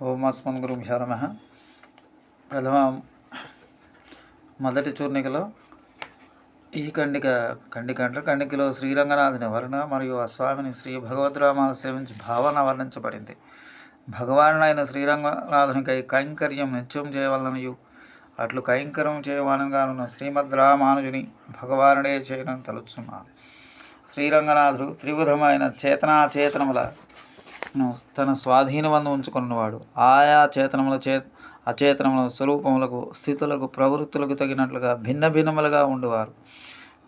ఓం అస్మన్ గురుభ్యో శరమ ప్రథమ మొదటి చూర్ణికలో ఈ కండిక కండిక అంటే కండికలో శ్రీరంగనాథుని వర్ణ మరియు ఆ స్వామిని శ్రీ భగవద్రామాలు సేవించి భావన వర్ణించబడింది. భగవానుడైన శ్రీరంగనాథునికై కైంకర్యం నిత్యం చేయవలనయు అట్లు కైంకర్యం చేయవానగానున్న శ్రీమద్ రామానుజుని భగవానుడే చేయడం తలుచున్నాను శ్రీరంగనాథుడు త్రివిధమైన చేతనాచేతనముల తన స్వాధీనమందు ఉంచుకున్నవాడు. ఆయా చేతనముల చే అచేతనముల స్వరూపములకు స్థితులకు ప్రవృత్తులకు తగినట్లుగా భిన్న భిన్నములుగా ఉండేవారు.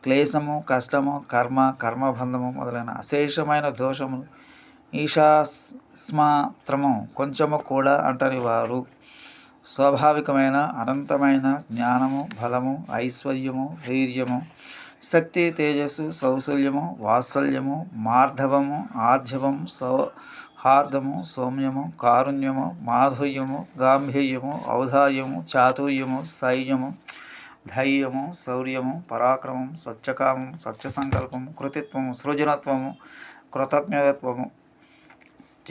క్లేశము కష్టము కర్మ కర్మబంధము మొదలైన అశేషమైన దోషములు ఈశాస్మాత్రము కొంచెము కూడా అంటని వారు స్వాభావికమైన అనంతమైన జ్ఞానము బలము ఐశ్వర్యము ధైర్యము శక్తి తేజస్సు సౌశల్యము వాత్సల్యము మార్ధవము ఆర్జవము సౌహార్దము సౌమ్యము కారుణ్యము మాధుర్యము గాంభీర్యము ఔదార్యము చాతుర్యము సైన్యము ధైర్యము శౌర్యము పరాక్రమం సత్యకామం సత్యసంకల్పము కృతిత్వము సృజనత్వము కృతజ్ఞతత్వము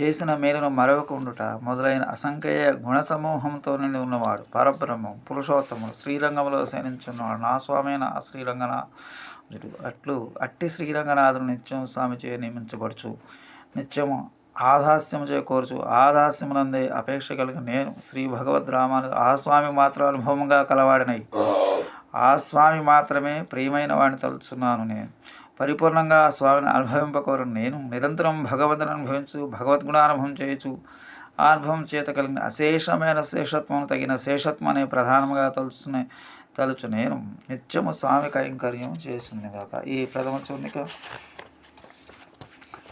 చేసిన మేలును మరవకుండుట మొదలైన అసంఖ్య గుణ సమూహంతో నిండి ఉన్నవాడు పరబ్రహ్మం పురుషోత్తముడు శ్రీరంగంలో శయనించున్నవాడు నా స్వామైన శ్రీరంగనాథుడు అట్లు అట్టి శ్రీరంగనాథుడు నిత్యం స్వామి చే నియమించబడుచు. నిత్యము ఆదాస్యము చే కోరుచు. ఆదాస్యమునందే అపేక్ష కలిగి నేను శ్రీ భగవద్ రామాను ఆ స్వామి మాత్రం అనుభవంగా కలవాడినై. ఆ స్వామి మాత్రమే ప్రియమైన వాడిని తలుచున్నాను నేను. పరిపూర్ణంగా స్వామిని అనుభవింపకోరు నేను నిరంతరం భగవంతుని అనుభవించు భగవద్గుణానుభవం చేయొచ్చు ఆ అనుభవం చేత కలిగిన అశేషమైన శేషత్వం తగిన శేషత్వం అనే ప్రధానంగా తలుచునే తలుచు. నేను నిత్యము స్వామి కైంకర్యం చేస్తుంది కాక ఈ ప్రథమ చూర్ణిక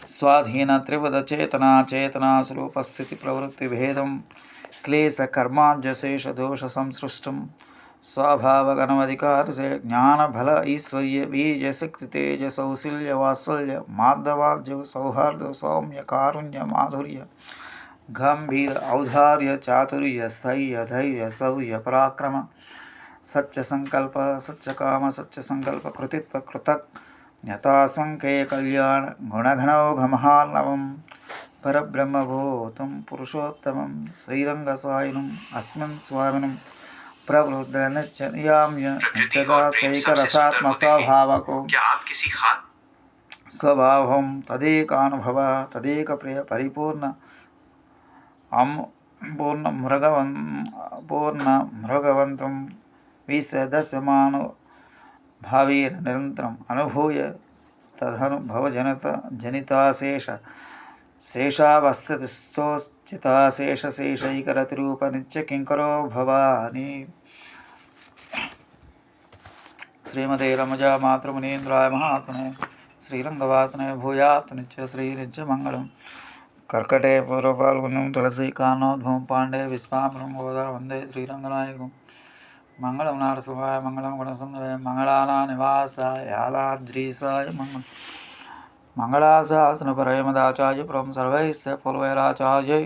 స్వాధీన త్రివద చేతన చేతన స్వరూపస్థితి ప్రవృత్తి భేదం క్లేశ కర్మాంజశేష దోష సంసృష్టం स्वभावगणमधिकार से ज्ञान फल ईश्वर्य बीज शक्ति तेज सौशील्य वात्सल्य माधवार्ज सौहार्द सौम्य कारुण्य माधुर्य गंभीर औदार्य चातुर्य स्थैर्य धैर्य सौर्य पराक्रम सच्च संकल्प सच्च काम सच्च संकल्प कृतित्व कृतक ज्ञतासंख्ये कल्याण गुणघनौघमहानवं परब्रह्मभूतं पुरुषोत्तमं श्रीरङ्गसायिनम् अस्मिन् स्वामिनम् आप किसी खास स्वभावं तदेकानुभव तदेकप्रिय परिपूर्ण अं पूर्ण मृगवन् पूर्ण मृगवन्तं विसदस्यमानुभावेन निरन्तरम् अनुभूय तदनुभवजनित जनिताशेष శేషావస్థితోచితాశేషశేషైకరతిరూపనిత్యకింకరో భవాని శ్రీమదే రమజా మాతృమునీంద్రాయ మహాత్మనే శ్రీరంగవాసనే భూయాత్ నిత్య శ్రీ నిత్య మంగళం కర్కటే పూర్వపాల్గొనం తులసి కానోద్భవం పాండే విశ్వామరం గోదా వందే శ్రీరంగనాయకం మంగళం నారసింహాయ మంగళం గుణసుందయ మంగళానా నివాసాయ యాదాద్రీసాయ మంగళం मङ्गलाशासनपरमदाचार्य पुरं सर्वैश्च पुलवैराचार्यै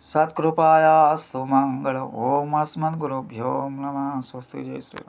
सत्कृपायास्तु ओम ॐ अस्मद्गुरुभ्यो नम। स्वस्ति जय श्री